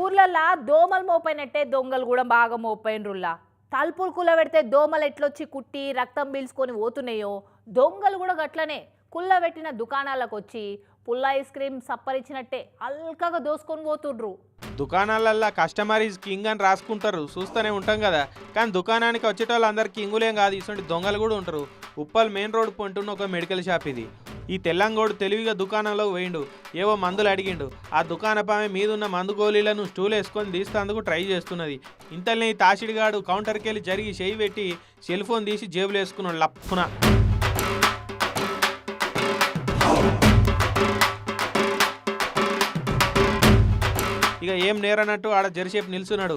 ఊర్లల్లా దోమలు మోపైనట్టే దొంగలు కూడా బాగా మోపైనరుల్లా. తలుపులు కుల్ల పెడితే దోమలు ఎట్లొచ్చి కుట్టి రక్తం పీల్చుకొని పోతున్నాయో? దొంగలు కూడా గట్లనే కుల్లబెట్టిన దుకాణాలకు వచ్చి పుల్ల ఐస్ క్రీమ్ సప్పరిచ్చినట్టే అల్కగా దోసుకొని పోతుండ్రు. దుకాణాలల్లో కస్టమర్ ఈజ్ కింగ్ అని రాసుకుంటారు. చూస్తూనే ఉంటాం కదా. కానీ దుకాణానికి వచ్చేటోళ్ళు అందరు కింగులేం కాదు. ఇటువంటి దొంగలు కూడా ఉంటారు. ఉప్పల్ మెయిన్ రోడ్ పొంటున్న ఒక మెడికల్ షాప్ ఇది. ఈ తెల్లంగోడు తెలివిగా దుకాణంలోకి పోయిండు. ఏవో మందులు అడిగిండు. ఆ దుకాణపామె మీదున్న మందు గోళీలను స్టూల్ వేసుకొని తీస్తేందుకు ట్రై చేస్తున్నది. ఇంతల్ని తాసిడిగాడు కౌంటర్కి వెళ్ళి జరిగి చేయి పెట్టి సెల్ ఫోన్ తీసి జేబులు వేసుకున్నాడు లప్పున. ఇక ఏం నేరన్నట్టు ఆడ జరసేపు నిల్చున్నాడు.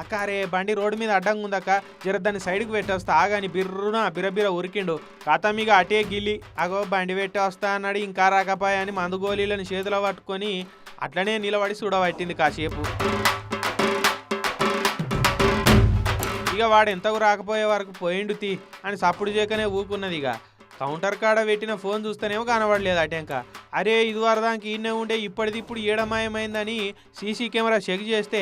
అక్క అరే బండి రోడ్డు మీద అడ్డంగా ఉందక్క. జర దాన్ని సైడ్కి పెట్టేస్తా. ఆగాని బిర్రున బిరబిర ఉరికిండు కాతమిగా అటే గిల్లి అగో బండి పెట్టేస్తా అన్నాడు. ఇంకా రాకపోయా అని మందు గోళీలను చేతిలో పట్టుకొని అట్లనే నిలబడి చూడబట్టింది కాసేపు. ఇక వాడు ఎంతకు రాకపోయే వరకు పోయిండు తీ అని సప్పుడు చేయకనే ఊకున్నది ఇక కౌంటర్ కాడ పెట్టిన ఫోన్ చూస్తేనేమో కనబడలేదు అటెంక. అరే ఇది వరదానికి ఈయనే ఉండే ఇప్పటిదిప్పుడు ఏడమాయమైందని సీసీ కెమెరా చెక్ చేస్తే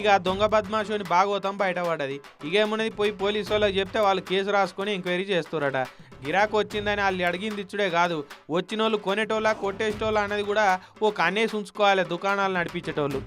ఇక దొంగ బద్మాషుని భాగవతం బయటపడ్డది. ఇకేమున్నది పోయి పోలీసు వాళ్ళకి చెప్తే వాళ్ళు కేసు రాసుకొని ఎంక్వైరీ చేస్తారట గిరాకు వచ్చిందని వాళ్ళు అడిగింది ఇచ్చుడే కాదు. వచ్చిన వాళ్ళు కొనేటోళ్ళ కొట్టేసేటోళ్ళ అనేది కూడా ఓ కన్నేసి ఉంచుకోవాలి దుకాణాలు నడిపించేటోళ్ళు.